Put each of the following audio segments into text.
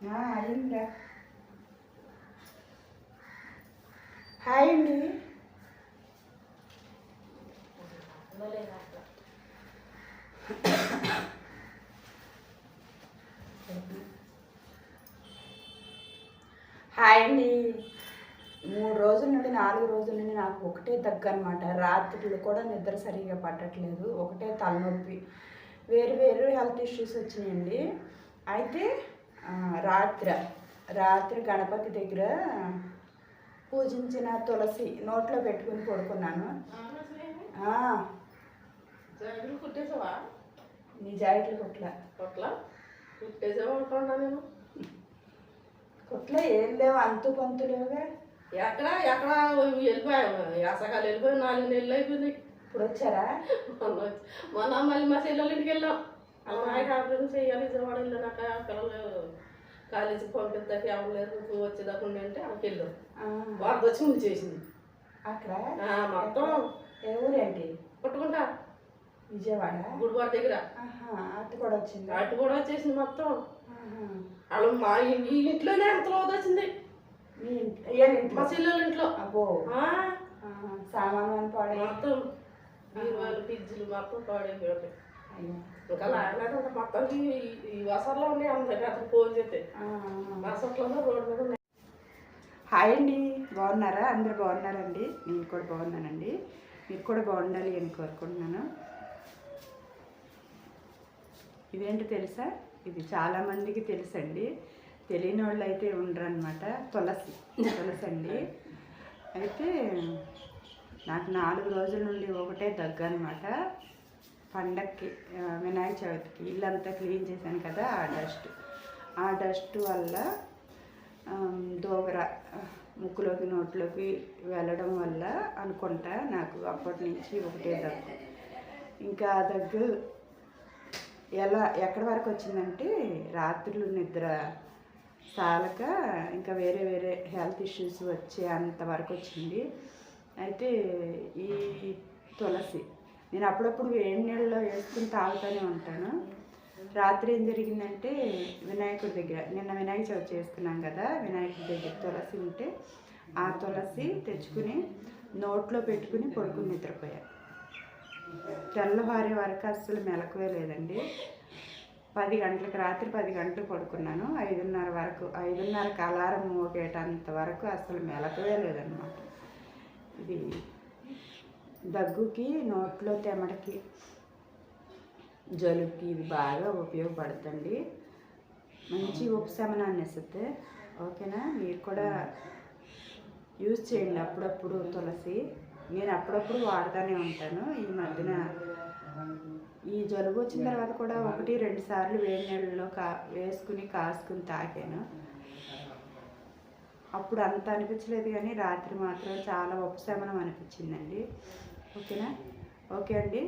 ఆ, హాయ్ అండి హాయ్ అండి మూడు రోజుల నుండి నాలుగు రోజుల నుండి నాకు ఒకటే దగ్గు అనమాట రాత్రులు కూడా నిద్ర సరిగా పట్టట్లేదు. ఒకటే తలనొప్పి. వేరు వేరు హెల్త్ ఇష్యూస్ వచ్చినాయండి. అయితే రాత్రి. రాత్రి గణపతి దగ్గర పూజించిన తులసి నోట్లో పెట్టుకుని పడుకున్నాను. నీ జాకెట్లు కుట్ల. కొట్ల? కుట్టేసావా నేను? కుట్ల ఏం లేవు అంతు పంతు లేవుగా ఎక్కడ? ఎక్కడ వెళ్ళిపోయావు యాసకాలు వెళ్ళిపోయి నాలుగు నెలలు అయిపోయింది. ఇప్పుడు వచ్చారా మొన్న వచ్చి- మొన్న మళ్ళీ మా చెల్లెళ్ళ ఇంటికి వెళ్ళాం. అమ్మాయికి ఆపరేషన్ చేయాలి విజయవాడ వెళ్ళాక పిల్లలు కాలేజీకి పంపిద్దాకి ఎవరు లేదు నువ్వు వచ్చేదాకా ఉండి అంటే అక్కడికి వెళ్ళాం. ఆ, వార్త వచ్చి ముందు చేసింది. అక్కడ? మొత్తం ఏ ఊరేంటి కొట్టుకుంటా. విజయవాడ? గుడివాడ దగ్గర. అత్త కూడా వచ్చింది? అటు కూడా వచ్చేసింది మొత్తం. వాళ్ళు మా ఈ ఇంట్లోనే ఎంత లోతు వచ్చింది. మీ మా ఇంట్లో. సామాను మొత్తం బీరువాలు పిజ్జులు మొత్తం పాడైపోయి ఉంటాయి అయ్యో ఇంకా లాగలేదంటే మొత్తానికి ఈ- వసర్లో ఉన్నాయి అందరికి అతను ఫోన్ చేస్తే. రోడ్డు మీద ఉన్నాయి. హాయ్ అండి బాగున్నారా? అందరు బాగున్నారండి? నేను కూడా బాగున్నానండి. మీరు కూడా బాగుండాలి అని కోరుకుంటున్నాను. ఇదేంటి తెలుసా? ఇది చాలామందికి తెలుసండి. తెలియని వాళ్ళు అయితే ఉండరనమాట తులసి. తులసి అండి. అయితే నాకు నాలుగు రోజుల నుండి ఒకటే దగ్గు అనమాట పండక్కి వినాయక చవితికి ఇల్లంతా క్లీన్ చేశాను కదా ఆ డస్ట్. ఆ డస్ట్ వల్ల దోగర ముక్కులోకి నోట్లోకి వెళ్ళడం వల్ల అనుకుంటా నాకు అప్పటి నుంచి ఒకటే దగ్గు ఇంకా ఆ దగ్గు ఎలా ఎక్కడి వరకు వచ్చిందంటే రాత్రులు నిద్ర చాలక ఇంకా వేరే వేరే హెల్త్ ఇష్యూస్ వచ్చే అంత వరకు వచ్చింది. అయితే ఈ తులసి నేను అప్పుడప్పుడు వేడి నీళ్ళలో వేసుకుని తాగుతూనే ఉంటాను. రాత్రి ఏం జరిగిందంటే వినాయకుడి దగ్గర నిన్న వినాయక చవితి చేస్తున్నాం కదా వినాయకుడి దగ్గర తులసి ఉంటే ఆ తులసి తెచ్చుకుని నోట్లో పెట్టుకుని పడుకుని నిద్రపోయాను తెల్లవారే వరకు అస్సలు మెలకువే లేదండి. పది గంటలకు రాత్రి పది గంటలు పడుకున్నాను. ఐదున్నర వరకు ఐదున్నరకు అలారం మోగేటంత వరకు అసలు మెలకువే లేదన్నమాట. ఇది దగ్గుకి నోట్లో తెమడకి జలుబుకి ఇది బాగా ఉపయోగపడుతుంది మంచి ఉపశమనాన్ని ఇస్తుంది. ఓకేనా? మీరు కూడా యూజ్ చేయండి అప్పుడప్పుడు తులసి. నేను అప్పుడప్పుడు వాడుతూనే ఉంటాను. ఈ మధ్యన ఈ జలుబు వచ్చిన తర్వాత కూడా ఒకటి రెండు సార్లు వేడి నీళ్ళలో కా వేసుకుని కాసుకుని తాగాను. అప్పుడు అంత అనిపించలేదు కానీ రాత్రి మాత్రం చాలా ఉపశమనం అనిపించిందండి. ఓకేనా? ఓకే అండి.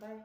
బాయ్.